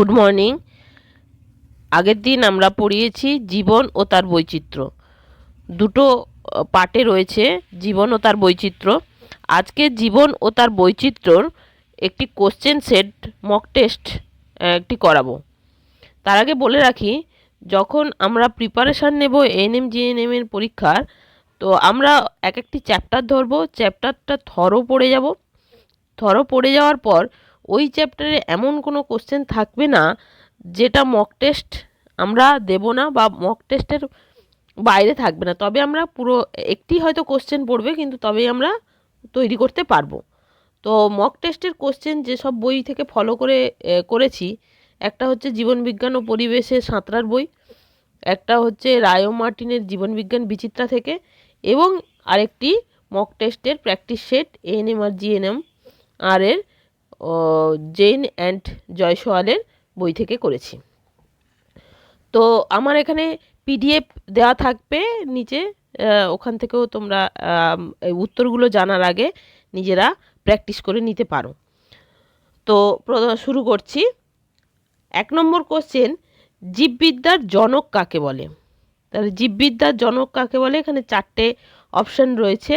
Good morning আগের দিন আমরা পড়িয়েছি জীবন ও তার বৈচিত্র্য। দুটো পার্টে রয়েছে জীবন ও তার বৈচিত্র্য। আজকে জীবন ও তার বৈচিত্র্যর একটি কোশ্চেন সেট মক টেস্ট একটি করাবো। তার আগে বলে রাখি, যখন আমরা প্রিপারেশান নেব এএনএম জিএনএম এর পরীক্ষার, তো আমরা এক একটি চ্যাপ্টার ধরবো। চ্যাপ্টারটা থরো পড়ে যাব। থরো পড়ে যাওয়ার পর ওই চ্যাপ্টারে এমন কোনো কোশ্চেন থাকবে না, যেটা মক টেস্ট আমরা দেব না বা মক টেস্টের বাইরে থাকবে না। তবে আমরা পুরো একটি হয়তো কোশ্চেন পড়বে, কিন্তু তবেই আমরা তৈরি করতে পারব। তো মক টেস্টের কোশ্চেন যেসব বই থেকে ফলো করে করেছি, একটা হচ্ছে জীবনবিজ্ঞান ও পরিবেশে সাঁতরার বই, একটা হচ্ছে রায়ো মার্টিনের জীবনবিজ্ঞান বিচিত্রা থেকে, এবং আরেকটি মক টেস্টের প্র্যাকটিস সেট এএনএম আর জিএনএম আর এর জেন অ্যান্ড জয়সওয়ালের বই থেকে করেছি। তো আমার এখানে পিডিএফ দেওয়া থাকবে নিচে ওখান থেকেও তোমরা উত্তরগুলো জানার আগে নিজেরা প্র্যাকটিস করে নিতে পারো। তো শুরু করছি। এক নম্বর কোশ্চেন, জীববিদ্যার জনক কাকে বলে? তাহলে জীববিদ্যার জনক কাকে বলে? এখানে চারটে অপশন রয়েছে।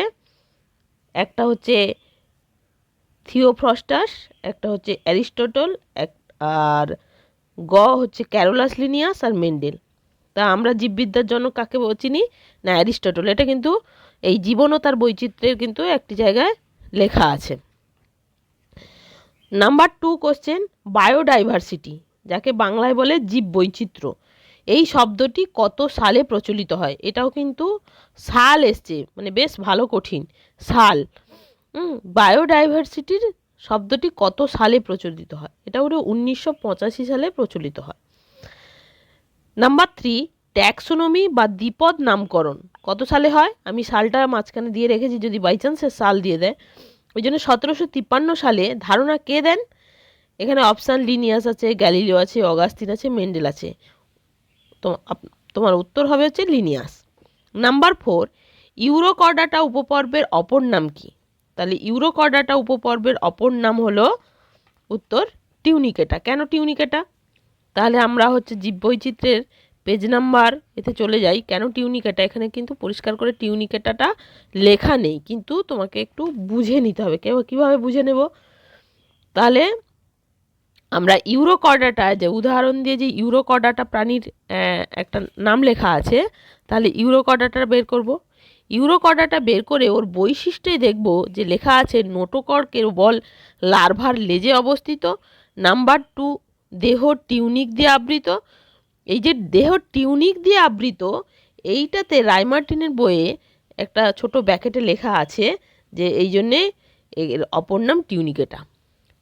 একটা হচ্ছে থিওফ্রস্টাস, একটা হচ্ছে অ্যারিস্টটল, এক, আর গ হচ্ছে ক্যারোলাস লিনিয়াস আর মেন্ডেল। তা আমরা জীববিদ্যার জন্য কাকে চিনি? না, অ্যারিস্টটল। এটা কিন্তু এই জীবন ও তার বৈচিত্র্যের কিন্তু একটি জায়গায় লেখা আছে। নাম্বার টু কোশ্চেন, বায়োডাইভার্সিটি, যাকে বাংলায় বলে জীব বৈচিত্র্য এই শব্দটি কত সালে প্রচলিত হয়? এটাও কিন্তু সাল এসছে মানে বেশ ভালো কঠিন। সাল বায়োডাইভার্সিটির শব্দটি কত সালে প্রচলিত হয়? এটা ওটা উনিশশো সালে প্রচলিত হয়। নাম্বার থ্রি ট্যাক্সোনমি বা দ্বিপদ নামকরণ কত সালে হয়? আমি সালটা মাঝখানে দিয়ে রেখেছি, যদি বাই চান্সে সাল দিয়ে দেয়। ওই জন্য সতেরোশো তিপ্পান্ন সালে ধারণা কে দেন? এখানে অপশান লিনিয়াস আছে, গ্যালিলিও আছে, অগাস্তিন আছে, মেন্ডেল আছে। তো তোমার উত্তর হবে হচ্ছে লিনিয়াস। নাম্বার ফোর ইউরোকর্ডাটা উপপর্বের অপর নাম কি? তাহলে ইউরোকর্ডাটা উপপর্বের অপর নাম হলো উত্তর টিউনিকেটা। কেন টিউনিকেটা? তাহলে আমরা হচ্ছে জীববৈচিত্র্যের পেজ নাম্বার এতে চলে যাই। কেন টিউনিকেটা? এখানে কিন্তু পরিষ্কার করে টিউনিকেটাটা লেখা নেই। কিন্তু তোমাকে একটু বুঝে নিতে হবে। কেউ কীভাবে বুঝে নেব? তাহলে আমরা ইউরোকর্ডাটা, যে উদাহরণ দিয়ে যে ইউরোকর্ডাটা প্রাণীর একটা নাম লেখা আছে, তাহলে ইউরোকর্ডাটা বের করব। ইউরোকর্ডাটা বের করে ওর বৈশিষ্ট্যে দেখব যে লেখা আছে নোটোকর কেবল লার্ভার লেজে অবস্থিত, নাম্বার টু, দেহ টিউনিক দিয়ে আবৃত। এই যে দেহ টিউনিক দিয়ে আবৃত, এইটাতে রায়মার্টিনের বইয়ে একটা ছোট ব্যাকেটে লেখা আছে যে এই জন্যে এর অপর নাম টিউনিকেটা।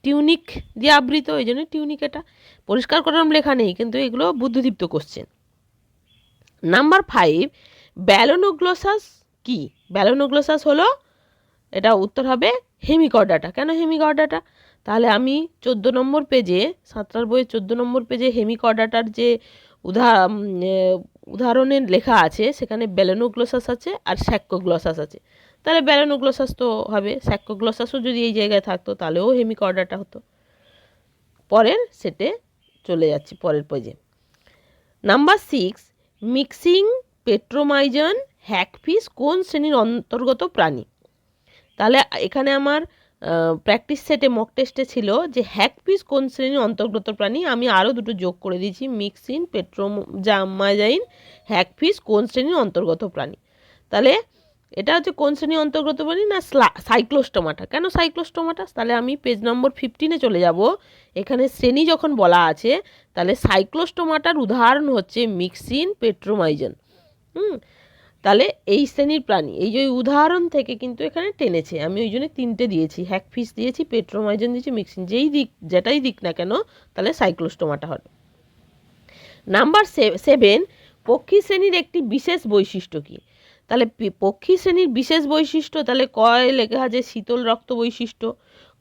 টিউনিক দিয়ে আবৃত, এই জন্য টিউনিকেটা। পরিষ্কার করার লেখা নেই, কিন্তু এগুলো বুদ্ধিদীপ্ত কোশ্চেন নাম্বার ফাইভ ব্যালোনোগ্লোসাস কি? ব্যালোনোগ্লোসাস হলো এটা উত্তর হবে হেমিকর্ডাটা কেন হেমিকর্ডাটা তাহলে আমি চোদ্দ নম্বর পেজে সাঁতরার বইয়ের চোদ্দ নম্বর পেজে হেমিকর্ডাটার যে উদা উম, এ, উদাহরণের লেখা আছে সেখানে ব্যালোনোগ্লোসাস আছে আর স্যাক্কোগ্লোসাস আছে। তাহলে ব্যালোনোগ্লোসাস তো হবে স্যাক্কোগ্লোসাসও যদি এই জায়গায় থাকতো তাহলেও হেমিকর্ডাটা হতো। পরের সেটে চলে যাচ্ছি পরের পেজে নাম্বার সিক্স মিক্সিং পেট্রোমাইজন হ্যাকফিস কোন শ্রেণির অন্তর্গত প্রাণী? তাহলে এখানে আমার প্র্যাকটিস সেটে মক টেস্টে ছিল যে হ্যাকফিস কোন শ্রেণির অন্তর্গত প্রাণী? আমি আরও দুটো যোগ করে দিয়েছি মিক্সিন পেট্রোমাইজাইন হ্যাকফিস কোন শ্রেণির অন্তর্গত প্রাণী? তাহলে এটা হচ্ছে কোন শ্রেণির অন্তর্গত প্রাণী না সাইক্লোস্টোমাটা কেন সাইক্লোস্টোমাটা তাহলে আমি পেজ নম্বর ফিফটিনে চলে যাব। এখানে শ্রেণি যখন বলা আছে, তাহলে সাইক্লোস্টোমাটার উদাহরণ হচ্ছে মিক্সিন পেট্রোমাইজন হুম? তাহলে এই শ্রেণির প্রাণী, এই যে উদাহরণ থেকে কিন্তু এখানে টেনেছে। আমি ওই জন্য তিনটে দিয়েছি। হ্যাকফিস দিয়েছি, পেট্রোমাইজন দিয়েছি মিক্সিন যেই দিক, যেটাই দিক না কেন, তাহলে সাইক্লোস্টোমাটা হবে। নাম্বার সেভেন, পক্ষী শ্রেণির একটি বিশেষ বৈশিষ্ট্য কী? তাহলে পক্ষী শ্রেণির বিশেষ বৈশিষ্ট্য, তাহলে কয় লেখা আছে? শীতল রক্ত বৈশিষ্ট্য।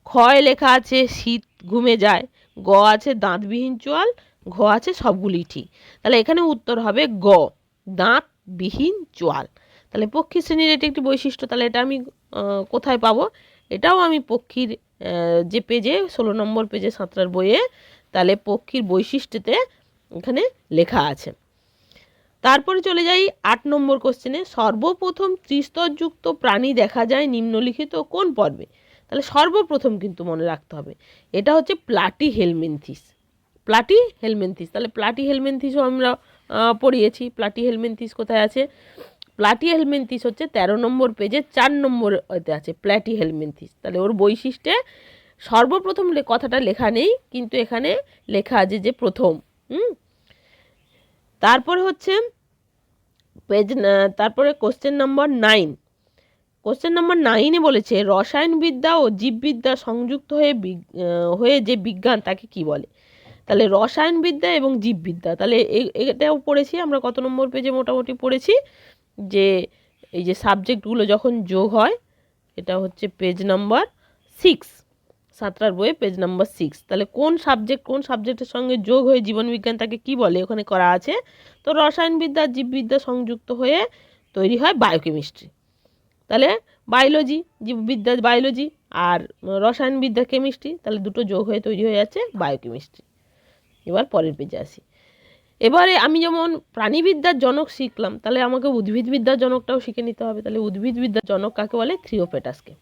ক্ষয় লেখা আছে? শীত ঘুমে যায়। গ আছে দাঁতবিহীন চোয়াল, ঘ আছে সবগুলি ঠিক। তাহলে এখানে উত্তর হবে গ। দাঁতবিহীন চোয়াল তাহলে পক্ষী শ্রেণির এটি একটি বৈশিষ্ট্য, তাহলে এটা আমি কোথায় পাবো? এটাও আমি পক্ষীর যে পেজে, ষোলো নম্বর পেজে সাঁতরার বইয়ে, তাহলে পক্ষীর বৈশিষ্ট্যতে এখানে লেখা আছে। তারপরে চলে যাই আট নম্বর কোশ্চেনে সর্বপ্রথম ত্রিস্তরযুক্ত প্রাণী দেখা যায় নিম্নলিখিত কোন পর্বে? তাহলে সর্বপ্রথম কিন্তু মনে রাখতে হবে, এটা হচ্ছে প্লাটি হেলমেন্থিস প্লাটি হেলমেন্থিস তাহলে প্লাটি হেলমেন্থিসও আমরা পড়িয়েছি। প্লাটি হেলমেন্থিস কোথায় আছে? প্লাটি হেলমেন্থিস হচ্ছে তেরো নম্বর পেজে চার নম্বর এতে আছে প্লাটি হেলমেন্থিস তাহলে ওর বৈশিষ্ট্যে সর্বপ্রথম কথাটা লেখা নেই, কিন্তু এখানে লেখা আছে যে প্রথম, হুম? তারপরে হচ্ছে পেজ তারপরে question number nine question number নাইনে বলেছে, রসায়নবিদ্যা ও জীববিদ্যা সংযুক্ত হয়ে হয়ে যে বিজ্ঞান, তাকে কি বলে? তাহলে রসায়নবিদ্যা এবং জীববিদ্যা, তাহলে এটাও পড়েছি, আমরা কত নম্বর পেজে মোটামুটি পড়েছি, যে এই যে সাবজেক্টগুলো যখন যোগ হয়, এটা হচ্ছে পেজ নাম্বার সিক্স সাঁতরার বইয়ে পেজ নাম্বার সিক্স তাহলে কোন সাবজেক্ট কোন সাবজেক্টের সঙ্গে যোগ হয়ে জীবনবিজ্ঞান তাকে কী বলে, ওখানে করা আছে, তো রসায়নবিদ্যা আর জীববিদ্যা সংযুক্ত হয়ে তৈরি হয় বায়োকেমিস্ট্রি তাহলে বায়োলজি জীববিদ্যা বায়োলজি আর রসায়নবিদ্যা কেমিস্ট্রি তাহলে দুটো যোগ হয়ে তৈরি হয়ে যাচ্ছে বায়োকেমিস্ট্রি এবার পরের পেজে আসি। এবারে আমি যেমন প্রাণীবিদ্যার জনক শিখলাম, তাহলে আমাকে উদ্ভিদবিদ্যার জনকটাও শিখে নিতে হবে। তাহলে উদ্ভিদবিদ্যার জনক কাকে বলে? থ্রিওপেটাসকে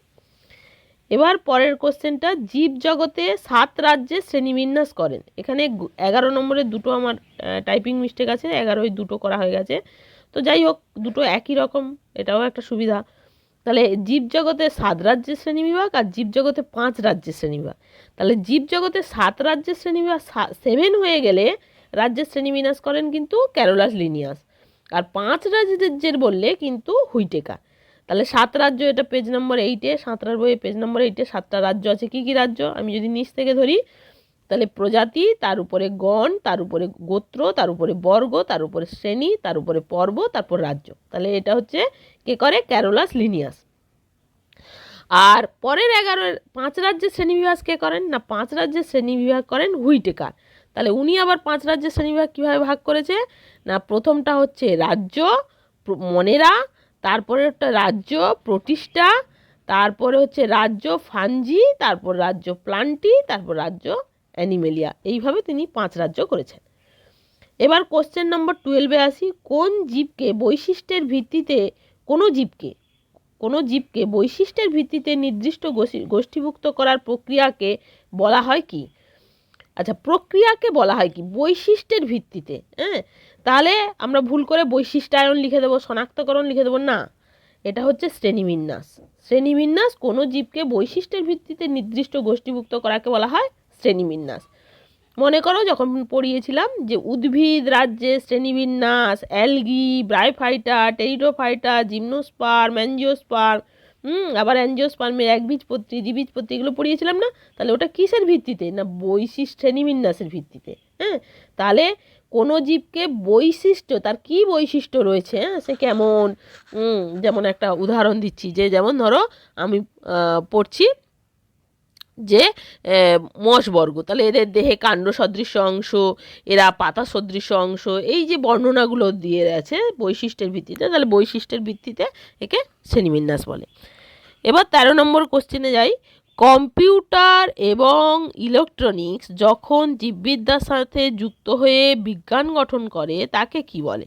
এবার পরের কোশ্চেনটা জীব জগতে সাত রাজ্যে শ্রেণীবিন্যাস করেন। এখানে এগারো নম্বরের দুটো আমার টাইপিং মিস্টেক আছে এগারোই দুটো করা হয়ে গেছে। তো যাই হোক, দুটো একই রকম, এটাও একটা সুবিধা। তাহলে জীবজগতে সাত রাজ্যের শ্রেণীবিভাগ আর জীবজগতে পাঁচ রাজ্যের শ্রেণীবিভাগ তাহলে জীবজগতে সাত রাজ্যের শ্রেণীবিভাগ সেভেন হয়ে গেলে রাজ্যের শ্রেণি শ্রেণীবিন্যাস করেন কিন্তু ক্যারোলাস লিনিয়াস আর পাঁচ রাজ্যের বললে কিন্তু হুইটেকা তাহলে সাত রাজ্য, এটা পেজ নম্বর এইটে সাঁতরার বইয়ে পেজ নম্বর এইটে সাতটা রাজ্য আছে। কী কী রাজ্য? আমি যদি নিচ থেকে ধরি তাহলে প্রজাতি, তার উপরে গণ, তার উপরে গোত্র, তার উপরে বর্গ, তার উপরে শ্রেণি, তার উপরে পর্ব, তারপর রাজ্য। তাহলে এটা হচ্ছে কে করে? ক্যারোলাস লিনিয়াস আর পরের এগারো, পাঁচ রাজ্যের শ্রেণীবিভাগ কে করেন? না, পাঁচ রাজ্যের শ্রেণীবিভাগ করেন হুইটেকার। তাহলে উনি আবার পাঁচ রাজ্যের শ্রেণীবিভাগ কীভাবে ভাগ করেছে? না, প্রথমটা হচ্ছে রাজ্য মনেরা, তারপরে একটা রাজ্য, প্রতিষ্ঠা, তারপরে হচ্ছে রাজ্য ফাঞ্জি তারপর রাজ্য প্লান্টি, তারপর রাজ্য অ্যানিমেলিয়া। এইভাবে তিনি পাঁচ রাজ্য করেছেন। এবার কোশ্চেন নম্বর টুয়েলভে আসি। কোন জীবকে বৈশিষ্ট্যের ভিত্তিতে, কোনো জীবকে কোনো জীবকে বৈশিষ্ট্যের ভিত্তিতে নির্দিষ্ট গোষ্ঠী- গোষ্ঠীভুক্ত করার প্রক্রিয়াকে বলা হয় কি? আচ্ছা প্রক্রিয়াকে বলা হয় কি? বৈশিষ্ট্যের ভিত্তিতে হ্যাঁ? তাহলে আমরা ভুল করে বৈশিষ্ট্যায়ন লিখে দেবো, শনাক্তকরণ লিখে দেবো। না, এটা হচ্ছে শ্রেণীবিন্যাস। শ্রেণীবিন্যাস কোনো জীবকে বৈশিষ্ট্যের ভিত্তিতে নির্দিষ্ট গোষ্ঠীভুক্ত করাকে বলা হয় শ্রেণীবিন্যাস। মনে করো যখন পড়িয়েছিলাম যে উদ্ভিদ রাজ্যে শ্রেণীবিন্যাস, algae bryophyta pteridophyta gymnosperm, angiosperm, হুম, আবার অ্যাঞ্জিওস্পার্মের একবীজপত্রী, দ্বিবীজপত্রী এগুলো পড়িয়েছিলাম না? তাহলে ওটা কিসের ভিত্তিতে? না বৈশিষ্ট্য শ্রেণীবিন্যাসের ভিত্তিতে। হ্যাঁ তাহলে কোনো জীবকে বৈশিষ্ট্য, তার কি বৈশিষ্ট্য রয়েছে হ্যাঁ সে কেমন? যেমন একটা উদাহরণ দিচ্ছি, যে যেমন ধরো আমি পড়ছি যে মশবর্গ তাহলে এদের দেহে কাণ্ড সদৃশ অংশ, এরা পাতা সদৃশ অংশ, এই যে বর্ণনাগুলো দিয়ে আছে বৈশিষ্ট্যের ভিত্তিতে, তাহলে বৈশিষ্ট্যের ভিত্তিতে একে শ্রেণীবিন্যাস বলে। এবার তেরো নম্বর কোশ্চেনে যাই। কম্পিউটার এবং ইলেকট্রনিক্স যখন জীববিদ্যার সাথে যুক্ত হয়ে বিজ্ঞান গঠন করে, তাকে কি বলে?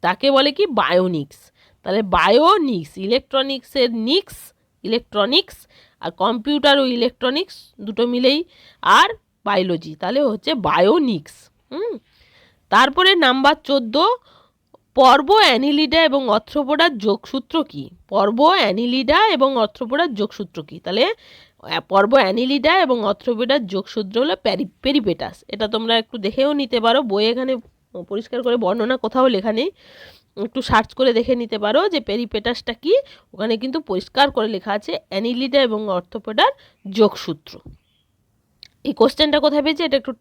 তাকে বলে কি? বায়োনিক্স। তাহলে বায়োনিক্স, ইলেকট্রনিক্সের নিক্স, ইলেকট্রনিক্স আর কম্পিউটার ও ইলেকট্রনিক্স দুটো মিলেই। আর বায়োলজি, তাহলে হচ্ছে বায়োনিক্স, হুম? তারপরে নাম্বার চোদ্দ, পর্ব অ্যানিলিডা এবং অর্থ্রোপোডার যোগসূত্র কী? পর্ব অ্যানিলিডা এবং অর্থ্রোপোডার যোগসূত্র কী? তাহলে পর্ব অ্যানিলিডা এবং অর্থ্রোপোডার যোগসূত্র হলো প্যারি, পেরিপেটাস। এটা তোমরা একটু দেখেও নিতে পারো। বই এখানে পরিষ্কার করে বর্ণনা কোথাও লেখা নেই। একটু সার্চ করে দেখে নিতে পারো যে পেরিপেটাসটা কি। ওখানে কিন্তু পরিষ্কার করে লেখা আছে অ্যানিলিডা এবং অর্থোপেডার যোগসূত্র। এই কোশ্চেনটা কোথায় পেয়েছি? এটা একটু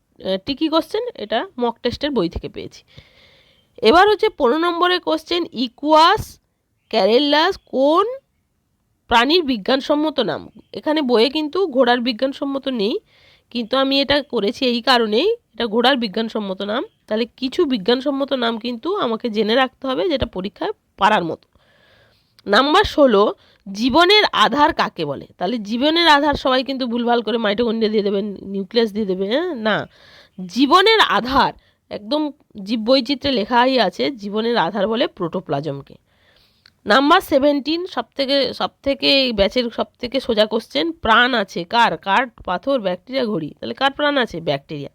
টিকি কোশ্চেন এটা মক টেস্টের বই থেকে পেয়েছি। এবার হচ্ছে পনেরো নম্বরের কোশ্চেন ইকুয়াস ক্যারেল্লাস কোন প্রাণীর বিজ্ঞানসম্মত নাম? এখানে বইয়ে কিন্তু ঘোড়ার বিজ্ঞানসম্মত নেই। কিন্তু আমি এটা করেছি এই কারণেই। এটা ঘোড়ার বিজ্ঞানসম্মত নাম। তাহলে কিছু বিজ্ঞানসম্মত নাম কিন্তু আমাকে জেনে রাখতে হবে, যেটা পরীক্ষায় পারার মতো। নাম্বার ষোলো, জীবনের আধার কাকে বলে? তাহলে জীবনের আধার সবাই কিন্তু ভুলভাল করে মাইটোকন্ড্রিয়া দিয়ে দেবেন, নিউক্লিয়াস দিয়ে দেবে হ্যাঁ? না। জীবনের আধার, একদম জীব জীববৈচিত্র্যে লেখাই আছে, জীবনের আধার বলে প্রোটোপ্লাজমকে। নাম্বার সেভেন্টিন সব থেকে সব থেকে এই ব্যাচের সব থেকে সোজা কোশ্চেন প্রাণ আছে কার? কাঠ পাথর? ব্যাকটেরিয়া ঘড়ি। তাহলে কার প্রাণ আছে? ব্যাকটেরিয়া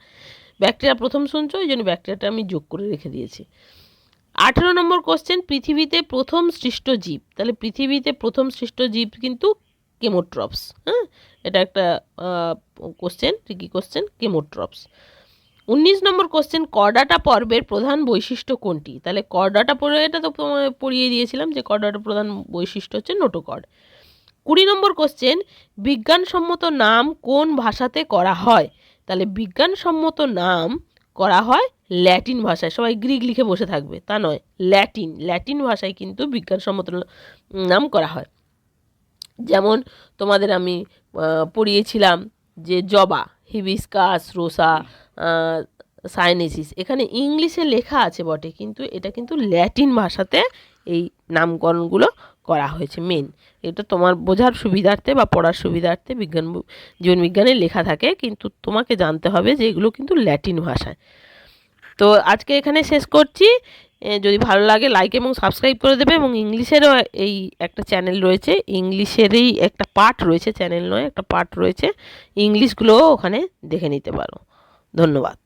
ব্যাকটেরিয়া প্রথম শুনছো? ওই জন্য ব্যাকটেরিয়াটা আমি যোগ করে রেখে দিয়েছি। আঠেরো নম্বর কোশ্চেন পৃথিবীতে প্রথম সৃষ্ট জীব। তাহলে পৃথিবীতে প্রথম সৃষ্ট জীব কিন্তু কেমোট্রপস হ্যাঁ? এটা একটা কোশ্চেন ট্রিকি কোশ্চেন কেমোট্রপস উনিশ নম্বর কোশ্চেন কর্ডাটা পর্বের প্রধান বৈশিষ্ট্য কোনটি? তাহলে কর্ডাটা পড়ে, এটা তো পড়িয়ে দিয়েছিলাম যে কর্ডাটা প্রধান বৈশিষ্ট্য হচ্ছে নোটোকর্ড। কুড়ি নম্বর কোশ্চেন বিজ্ঞানসম্মত নাম কোন ভাষাতে করা হয়? তাহলে বিজ্ঞানসম্মত নাম করা হয় ল্যাটিন ভাষায়, সবাই গ্রিক লিখে বসে থাকবে, তা নয়, ল্যাটিন ল্যাটিন ভাষায় কিন্তু বিজ্ঞানসম্মত নাম করা হয়। যেমন তোমাদের আমি পড়িয়েছিলাম যে জবা, হিবিস্কাস, রোসা সাইনেসিস। এখানে ইংলিশে লেখা আছে বটে, কিন্তু এটা কিন্তু ল্যাটিন ভাষাতে এই নামকরণগুলো করা হয়েছে মেন এটা তোমার বোঝার সুবিধার্থে বা পড়ার সুবিধার্থে বিজ্ঞান বই- জীবন বিজ্ঞানে লেখা থাকে, কিন্তু তোমাকে জানতে হবে যে এগুলো কিন্তু ল্যাটিন ভাষায়। তো আজকে এখানে শেষ করছি। যদি ভালো লাগে লাইক এবং সাবস্ক্রাইব করে দেবে এবং ইংলিশেরও এই একটা চ্যানেল রয়েছে, ইংলিশেরই একটা পার্ট রয়েছে চ্যানেল নয়, একটা পার্ট রয়েছে। ইংলিশগুলোও ওখানে দেখে নিতে পারো। ধন্যবাদ।